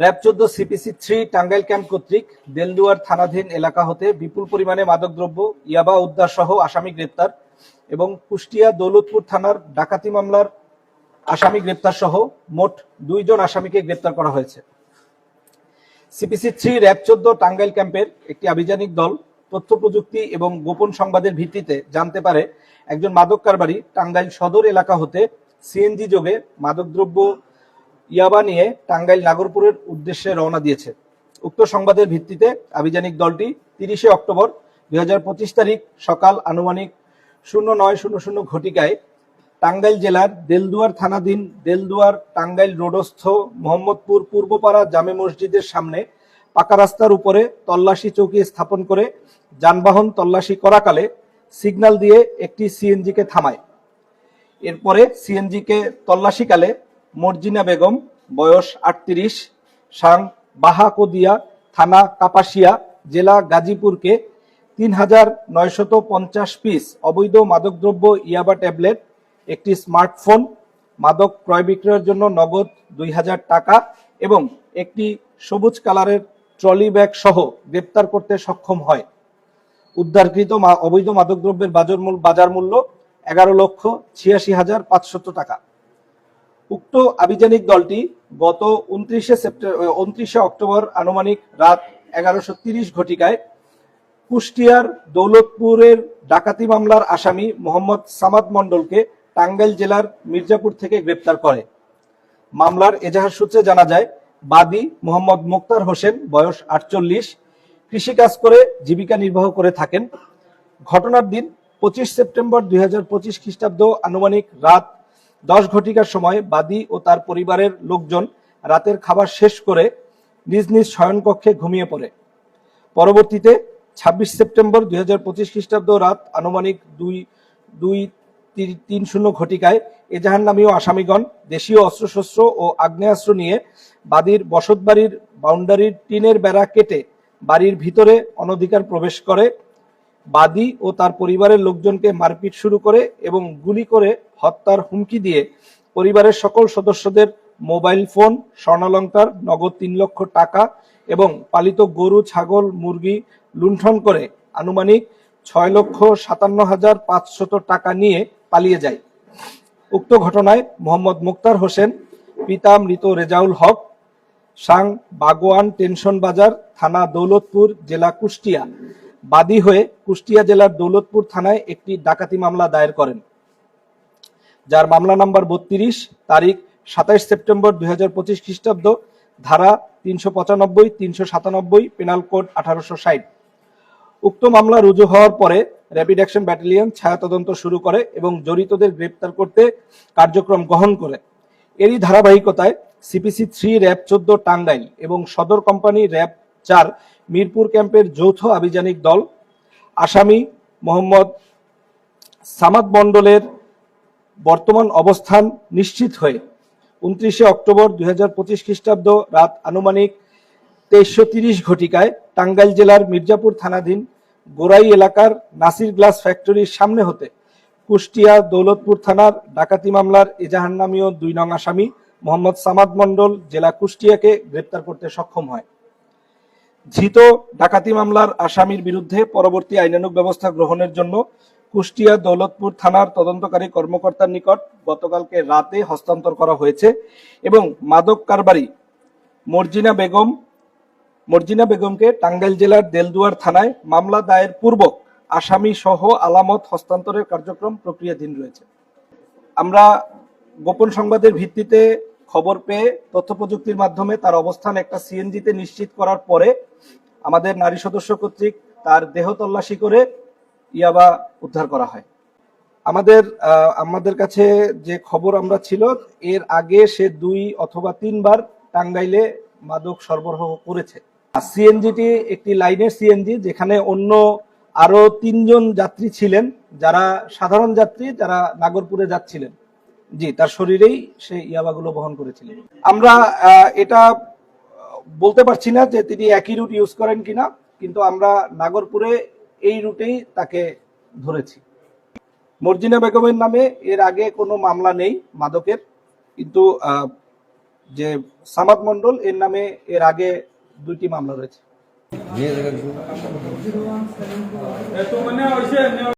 RAB চোদ্দ CPC three Tangail camp কর্তৃক দেলদুয়ার থানাধীন এলাকা হতে বিপুল পরিমাণে মাদকদ্রব্য, ইয়াবা উদ্ধার সহ আসামি গ্রেপ্তার এবং কুষ্টিয়া দৌলতপুর থানার ডাকাতি মামলার আসামি গ্রেপ্তার সহ মোট দুইজন আসামিকে গ্রেপ্তার করা হয়েছে। সিপিসি থ্রি র্যাব চোদ্দ টাঙ্গাইল ক্যাম্পের একটি আভিযানিক দল তথ্য প্রযুক্তি এবং গোপন সংবাদের ভিত্তিতে জানতে পারে একজন মাদক কারবারি টাঙ্গাইল সদর এলাকা হতে সিএনজি যোগে মাদকদ্রব্য ইয়াবা নিয়ে টাঙ্গাইল নাগরপুরের উদ্দেশ্যে রওনা দিয়েছে। উক্ত সংবাদের ভিত্তিতে আভিযানিক দলটি তিরিশে অক্টোবর দুই হাজার পঁচিশ তারিখ সকাল আনুমানিক শূন্য নয় শূন্য শূন্য ঘটিকায় টাঙ্গাইল জেলার দেলদুয়ার থানাধীন দেলদুয়ার টাঙ্গাইল রোডস্থ মোহাম্মদপুর পূর্বপাড়া জামে মসজিদের সামনে পাকা রাস্তার উপরে তল্লাশি চৌকি স্থাপন করে যানবাহন তল্লাশি করাকালে সিগন্যাল দিয়ে একটি সিএনজিকে থামায়। এরপরে সিএনজিকে তল্লাশিকালে মর্জিনা বেগম, বয়স আটত্রিশ, সাং বাহাকদিয়া থানা কাপাসিয়া, জেলা গাজীপুরকে তিন হাজার নয়শত পঞ্চাশ পিস অবৈধ মাদকদ্রব্য ইয়াবা ট্যাবলেট, একটি স্মার্টফোন, মাদক ক্রয় বিক্রয়ের জন্য নগদ দুই হাজার টাকা এবং একটি সবুজ কালারের ট্রলি ব্যাগ সহ গ্রেপ্তার করতে সক্ষম হয়। উদ্ধারকৃত অবৈধ মাদকদ্রব্যের বাজার মূল বাজার মূল্য এগারো লক্ষ ছিয়াশি হাজার পাঁচশত টাকা। উক্ত আভিযানিক দলটি গত উনত্রিশে সেপ্টেম্বর উনত্রিশে অক্টোবর আনুমানিক রাত এগারোশো তিরিশ ঘটিকায় কুষ্টিয়ার দৌলতপুরের ডাকাতি মামলার আসামি মোহাম্মদ সামাদ মণ্ডলকে টাঙ্গাইল জেলার মির্জাপুর থেকে গ্রেপ্তার করে। মামলার এজাহার সূত্রে জানা যায়, বাদী মোহাম্মদ মুক্তার হোসেন বয়স আটচল্লিশ, কৃষিকাজ করে জীবিকা নির্বাহ করে থাকেন। ঘটনার দিন পঁচিশ সেপ্টেম্বর দুই হাজার পঁচিশ খ্রিস্টাব্দ আনুমানিক রাত দশ ঘটিকার সময় বাদী ও তার পরিবারের লোকজন রাতের খাবার শেষ করে নিজ নিজ শয়নকক্ষে ঘুমিয়ে পড়ে। পরবর্তীতে ছাব্বিশ সেপ্টেম্বর দুই হাজার পঁচিশ খ্রিস্টাব্দ রাত আনুমানিক দুই দুই, তিন শূন্য ঘটিকায় এজাহার নামীয় আসামিগণ দেশীয় অস্ত্রশস্ত্র ও আগ্নেয়াস্ত্র নিয়ে বাদীর বসতবাড়ির বাউন্ডারির টিনের বেড়া কেটে বাড়ির ভিতরে অনধিকার প্রবেশ করে বাদী ও তার পরিবারের লোকজনকে মারপিট শুরু করে এবং গুলি করে হত্যার হুমকি দিয়ে পরিবারের সকল সদস্যদের মোবাইল ফোন, স্বর্ণালঙ্কার, নগদ তিন লক্ষ টাকা এবং পালিত গরু, ছাগল, মুরগি লুণ্ঠন করে আনুমানিক ছয় লক্ষ সাতান্ন হাজার পাঁচশত টাকা নিয়ে পালিয়ে যায়। উক্ত ঘটনায় মোহাম্মদ মুক্তার হোসেন, পিতা মৃত রেজাউল হক, সাং বাগোয়ান টেনশন বাজার, থানা দৌলতপুর, জেলা কুষ্টিয়া। বাদী হয়ে কুষ্টিয়া জেলার দৌলতপুর থানায় একটি ডাকাতি মামলা দায়ের করেন। যার মামলা নাম্বার বত্রিশ, তারিখ সাতাইশ সেপ্টেম্বর দুই হাজার পঁচিশ খ্রিস্টাব্দ, ধারা তিনশো পঁচানব্বই, তিনশো সাতানব্বই, পেনাল কোড আঠারোশো ষাট। উক্ত মামলা রুজু হওয়ার পরে র্যাপিড অ্যাকশন ব্যাটালিয়ন ছায়া তদন্ত শুরু করে এবং জড়িতদের গ্রেপ্তার করতে কার্যক্রম গ্রহণ করে। এরই ধারাবাহিকতায় সিপিসি থ্রি, র্যাব চোদ্দ, টাঙ্গাইল এবং সদর কোম্পানি র্যাব চার মিরপুর ক্যাম্পের যৌথ আভিযানিক দল, আসামি মোহাম্মদ সামাদ মণ্ডলের বর্তমান অবস্থান নিশ্চিত হয়ে উনত্রিশে অক্টোবর দুই হাজার পঁচিশ খ্রিস্টাব্দ রাত আনুমানিক তেইশশো তিরিশ ঘটিকায় টাঙ্গাইল জেলার মির্জাপুর থানাধীন গোরাই এলাকার নাসির গ্লাস ফ্যাক্টরির সামনে হতে কুষ্টিয়া দৌলতপুর থানার ডাকাতি মামলার এজাহার নামীয় দুই নং আসামি মোহাম্মদ সামাদ মণ্ডল জেলা কুষ্টিয়াকে গ্রেপ্তার করতে সক্ষম হয়। ধৃত ডাকাতি মামলার আসামির বিরুদ্ধে পরবর্তী আইনানুগ ব্যবস্থা গ্রহণের জন্য কুষ্টিয়া দৌলতপুর থানার তদন্তকারী কর্মকর্তার নিকট গতকালকে রাতে হস্তান্তর করা হয়েছে এবং মাদক কারবারি মর্জিনা বেগম, মর্জিনা বেগমকে টাঙ্গাইল জেলার দেলদুয়ার থানায় মামলা দায়ের পূর্বক আসামি সহ আলামত হস্তান্তরের কার্যক্রম প্রক্রিয়াধীন রয়েছে। আমরা গোপন সংবাদের ভিত্তিতে খবর পেয়ে তথ্য প্রযুক্তির মাধ্যমে তার অবস্থান একটা সিএনজিতে নিশ্চিত করার পরে আমাদের নারী সদস্য কর্তৃক তার দেহ তল্লাশি করে ইয়াবা উদ্ধার করা হয়। আমাদের আমাদের কাছে যে খবর আমরা ছিল, এর আগে সে দুই অথবা তিনবার টাঙ্গাইলে মাদক সরবরাহ করেছে। সিএনজিটি একটি লাইনের সিএনজি, যেখানে অন্য আরও তিনজন যাত্রী ছিলেন, যারা সাধারণ যাত্রী, যারা নাগরপুরে যাচ্ছিলেন। জি তার শরীরেই সে ইয়াবাগুলো বহন করেছিলেন আমরা আহ, এটা বলতে পারছি না যে তিনি একই রুট ইউজ করেন কিনা কিন্তু আমরা নাগরপুরে এই রুটেই তাকে ধরেছি। মর্জিনা বেগমের নামে এর আগে কোনো মামলা নেই মাদকের কিন্তু আহ, যে সামাদ মন্ডল এর নামে এর আগে দুইটি মামলা রয়েছে।